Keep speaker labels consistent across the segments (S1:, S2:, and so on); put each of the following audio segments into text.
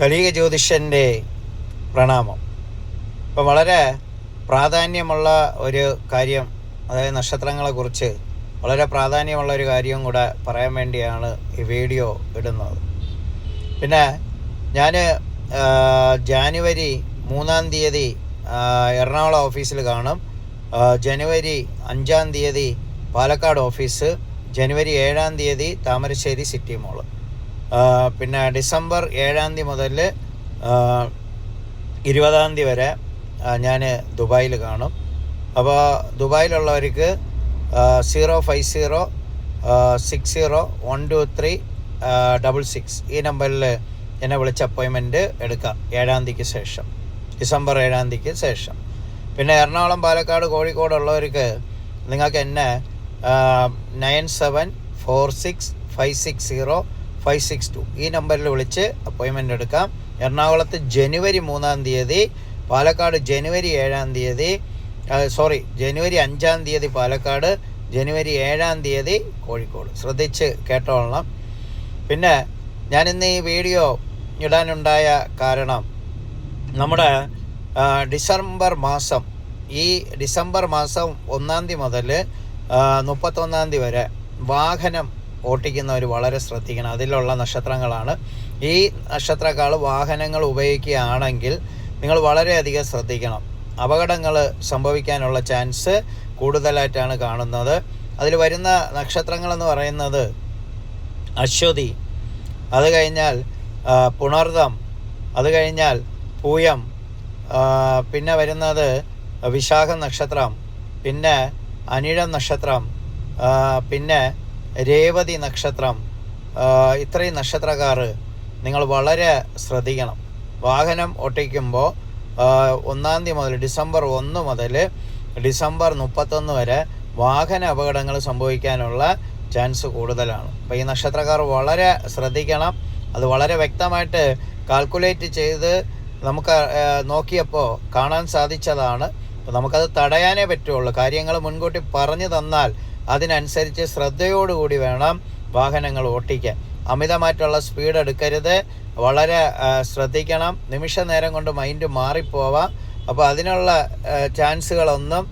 S1: കലിക ജ്യോതിഷന്റെ പ്രണാമം. ഇപ്പം വളരെ പ്രാധാന്യമുള്ള ഒരു കാര്യം അതായത് നക്ഷത്രങ്ങളെക്കുറിച്ച് വളരെ പ്രാധാന്യമുള്ള ഒരു കാര്യവും കൂടെ പറയാൻ വേണ്ടിയാണ് ഈ വീഡിയോ ഇടുന്നത്. പിന്നെ ഞാൻ ജാനുവരി മൂന്നാം തീയതി എറണാകുളം ഓഫീസിൽ കാണും. ജനുവരി അഞ്ചാം തീയതി പാലക്കാട് ഓഫീസ് ജനുവരി ഏഴാം തീയതി താമരശ്ശേരി സിറ്റി മോൾ. പിന്നെ ഡിസംബർ ഏഴാം തീയതി മുതൽ ഇരുപതാം തീയതി വരെ ഞാൻ ദുബായിൽ കാണും. അപ്പോൾ ദുബായിലുള്ളവർക്ക് zero five zero six zero one two three double six ഈ നമ്പറിൽ എന്നെ വിളിച്ച് അപ്പോയിൻമെന്റ് എടുക്കാം. ഏഴാം തീയതിക്ക് ശേഷം. ഡിസംബർ ഏഴാം തീയതിക്ക് ശേഷം. പിന്നെ എറണാകുളം പാലക്കാട് കോഴിക്കോട് ഉള്ളവർക്ക് നിങ്ങൾക്ക് എന്നെ nine seven four six five six zero five six two ഈ നമ്പറിൽ വിളിച്ച് അപ്പോയിൻമെന്റ് എടുക്കാം. എറണാകുളത്ത് ജനുവരി മൂന്നാം തീയതി പാലക്കാട് ജനുവരി ഏഴാം തീയതി സോറി ജനുവരി അഞ്ചാം തീയതി പാലക്കാട് ജനുവരി ഏഴാം തീയതി കോഴിക്കോട്. ശ്രദ്ധിച്ച് കേട്ടോളണം. പിന്നെ ഞാനിന്ന് ഈ വീഡിയോ ഇടാനുണ്ടായ കാരണം നമ്മുടെ ഡിസംബർ മാസം ഈ ഡിസംബർ മാസം ഒന്നാം തീയതി മുതൽ മുപ്പത്തൊന്നാം തീയതി വരെ വാഹനം ഓട്ടിക്കുന്നവർ വളരെ ശ്രദ്ധിക്കണം. അതിലുള്ള നക്ഷത്രങ്ങളാണ്. ഈ നക്ഷത്രക്കാൾ വാഹനങ്ങൾ ഉപയോഗിക്കുകയാണെങ്കിൽ നിങ്ങൾ വളരെയധികം ശ്രദ്ധിക്കണം. അപകടങ്ങൾ സംഭവിക്കാനുള്ള ചാൻസ് കൂടുതലായിട്ടാണ് കാണുന്നത്. അതിൽ വരുന്ന നക്ഷത്രങ്ങളെന്ന് പറയുന്നത് അശ്വതി അത് കഴിഞ്ഞാൽ പുണർദം അത് കഴിഞ്ഞാൽ പൂയം പിന്നെ വരുന്നത് വിശാഖ നക്ഷത്രം പിന്നെ അനിഴം നക്ഷത്രം പിന്നെ രേവതി നക്ഷത്രം ഇത്രയും നക്ഷത്രക്കാർ നിങ്ങൾ വളരെ ശ്രദ്ധിക്കണം. വാഹനം ഒട്ടിക്കുമ്പോൾ ഒന്നാം തീയതി മുതൽ ഡിസംബർ ഒന്ന് മുതൽ ഡിസംബർ മുപ്പത്തൊന്ന് വരെ വാഹന അപകടങ്ങൾ സംഭവിക്കാനുള്ള ചാൻസ് കൂടുതലാണ്. അപ്പോൾ ഈ നക്ഷത്രക്കാർ വളരെ ശ്രദ്ധിക്കണം. അത് വളരെ വ്യക്തമായിട്ട് കാൽക്കുലേറ്റ് ചെയ്ത് നമുക്ക് നോക്കിയപ്പോൾ കാണാൻ സാധിച്ചതാണ്. നമുക്കത് തടയാനേ പറ്റുള്ളൂ. കാര്യങ്ങൾ മുൻകൂട്ടി പറഞ്ഞു തന്നാൽ അതിനനുസരിച്ച് ശ്രദ്ധയോടുകൂടി വേണം വാഹനങ്ങൾ ഓട്ടിക്കാൻ. അമിതമായിട്ടുള്ള സ്പീഡ് എടുക്കരുത്. വളരെ ശ്രദ്ധിക്കണം. നിമിഷ നേരം കൊണ്ട് മൈൻഡ് മാറിപ്പോവാം. അപ്പോൾ അതിനുള്ള ചാൻസുകളൊന്നും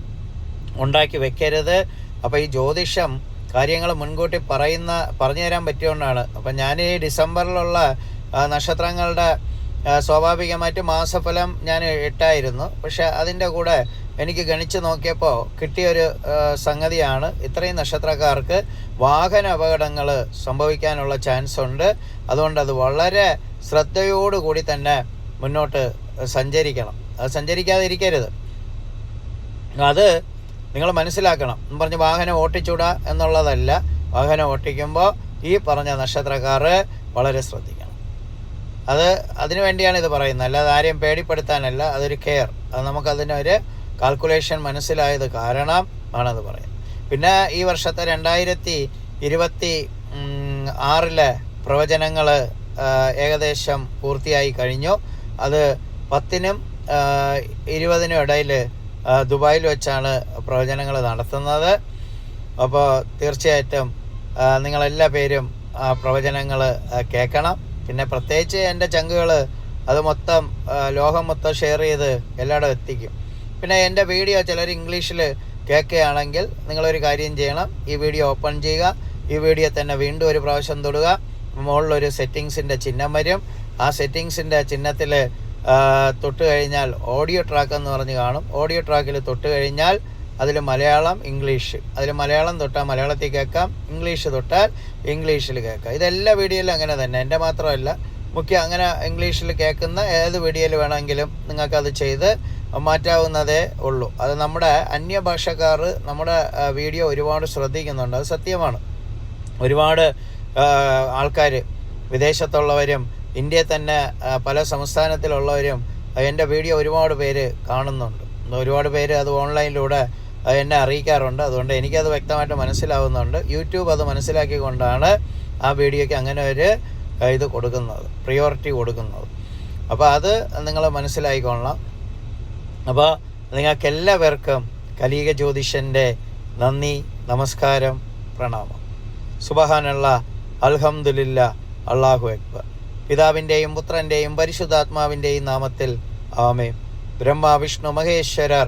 S1: ഉണ്ടാക്കി വെക്കരുത്. അപ്പോൾ ഈ ജ്യോതിഷം കാര്യങ്ങൾ മുൻകൂട്ടി പറയുന്ന പറഞ്ഞു തരാൻ പറ്റിയോണ്ടാണ് അപ്പം ഞാൻ ഈ ഡിസംബറിലുള്ള നക്ഷത്രങ്ങളുടെ സ്വാഭാവികമായിട്ട് മാസഫലം ഞാൻ ഇട്ടായിരുന്നു. പക്ഷെ അതിന്റെ കൂടെ എനിക്ക് ഗണിച്ച് നോക്കിയപ്പോൾ കിട്ടിയൊരു സംഗതിയാണ്. ഇത്രയും നക്ഷത്രക്കാർക്ക് വാഹന അപകടങ്ങൾ സംഭവിക്കാനുള്ള ചാൻസ് ഉണ്ട്. അതുകൊണ്ട് അത് വളരെ ശ്രദ്ധയോടുകൂടി തന്നെ മുന്നോട്ട് സഞ്ചരിക്കണം. അത് സഞ്ചരിക്കാതിരിക്കരുത്. അത് നിങ്ങൾ മനസ്സിലാക്കണം. എന്ന് പറഞ്ഞ് വാഹനം ഓട്ടിച്ചൂടാ എന്നുള്ളതല്ല. വാഹനം ഓട്ടിക്കുമ്പോൾ ഈ പറഞ്ഞ നക്ഷത്രക്കാർ വളരെ ശ്രദ്ധിക്കണം. അത് അതിനു വേണ്ടിയാണ് ഇത് പറയുന്നത്. അല്ലാതെ ആരെയും പേടിപ്പെടുത്താനല്ല അതൊരു കെയർ. അത് നമുക്കതിനൊരു കാൽക്കുലേഷൻ മനസ്സിലായത് കാരണം ആണത് പറയുന്നത്. പിന്നെ ഈ വർഷത്തെ രണ്ടായിരത്തി ഇരുപത്തി ആറിലെ പ്രവചനങ്ങൾ ഏകദേശം പൂർത്തിയായി കഴിഞ്ഞു. അത് പത്തിനും ഇരുപതിനും ഇടയിൽ ദുബായിൽ വെച്ചാണ് പ്രവചനങ്ങൾ നടത്തുന്നത്. അപ്പോൾ തീർച്ചയായിട്ടും നിങ്ങളെല്ലാ പേരും പ്രവചനങ്ങൾ കേൾക്കണം. പിന്നെ പ്രത്യേകിച്ച് എന്റെ ചങ്കുകൾ അത് മൊത്തം ലോകം മൊത്തം ഷെയർ ചെയ്ത് എല്ലായിടും എത്തിക്കും. പിന്നെ എന്റെ വീഡിയോ ചിലർ ഇംഗ്ലീഷിൽ കേൾക്കുകയാണെങ്കിൽ നിങ്ങളൊരു കാര്യം ചെയ്യണം. ഈ വീഡിയോ ഓപ്പൺ ചെയ്യുക. ഈ വീഡിയോ തന്നെ വീണ്ടും ഒരു പ്രാവശ്യം തൊടുക. മുകളിലൊരു സെറ്റിങ്സിന്റെ ചിഹ്നം വരും. ആ സെറ്റിങ്സിന്റെ ചിഹ്നത്തിൽ തൊട്ട് കഴിഞ്ഞാൽ ഓഡിയോ ട്രാക്ക് എന്ന് പറഞ്ഞ് കാണും. ഓഡിയോ ട്രാക്കിൽ തൊട്ട് കഴിഞ്ഞാൽ അതിൽ മലയാളം ഇംഗ്ലീഷ്. അതിൽ മലയാളം തൊട്ടാൽ മലയാളത്തിൽ കേൾക്കാം ഇംഗ്ലീഷ് തൊട്ടാൽ ഇംഗ്ലീഷിൽ കേൾക്കാം. ഇതെല്ലാ വീഡിയോയിലും അങ്ങനെ തന്നെ. എന്റെ മാത്രമല്ല മുഖ്യ അങ്ങനെ ഇംഗ്ലീഷിൽ കേൾക്കുന്ന ഏത് വീഡിയോയിൽ വേണമെങ്കിലും നിങ്ങൾക്കത് ചെയ്ത് മാറ്റാവുന്നതേ ഉള്ളൂ. അത് നമ്മുടെ അന്യഭാഷക്കാർ നമ്മുടെ വീഡിയോ ഒരുപാട് ശ്രദ്ധിക്കുന്നുണ്ട്. അത് സത്യമാണ്. ഒരുപാട് ആൾക്കാർ വിദേശത്തുള്ളവരും ഇന്ത്യയിൽ തന്നെ പല സംസ്ഥാനത്തിലുള്ളവരും എന്റെ വീഡിയോ ഒരുപാട് പേര് കാണുന്നുണ്ട്. ഒരുപാട് പേര് അത് ഓൺലൈനിലൂടെ ആ, എന്നെ അറിയിക്കാറുണ്ട്. അതുകൊണ്ട് എനിക്കത് വ്യക്തമായിട്ട് മനസ്സിലാവുന്നുണ്ട്. യൂട്യൂബ് അത് മനസ്സിലാക്കിക്കൊണ്ടാണ് ആ വീഡിയോയ്ക്ക് അങ്ങനെ ഒരു ഇത് കൊടുക്കുന്നത് പ്രിയോറിറ്റി കൊടുക്കുന്നത്. അപ്പോൾ അത് നിങ്ങൾ മനസ്സിലായിക്കൊള്ളാം അപ്പോൾ നിങ്ങൾക്ക് എല്ലാവർക്കും കലീക ജ്യോതിഷന്റെ നന്ദി നമസ്കാരം പ്രണാമം. സുബഹാനുള്ള അൽഹംദുലില്ല അള്ളാഹു അക്ബർ. പിതാവിന്റെയും പുത്രന്റെയും പരിശുദ്ധാത്മാവിന്റെയും നാമത്തിൽ ആമേ ബ്രഹ്മ വിഷ്ണു മഹേശ്വരർ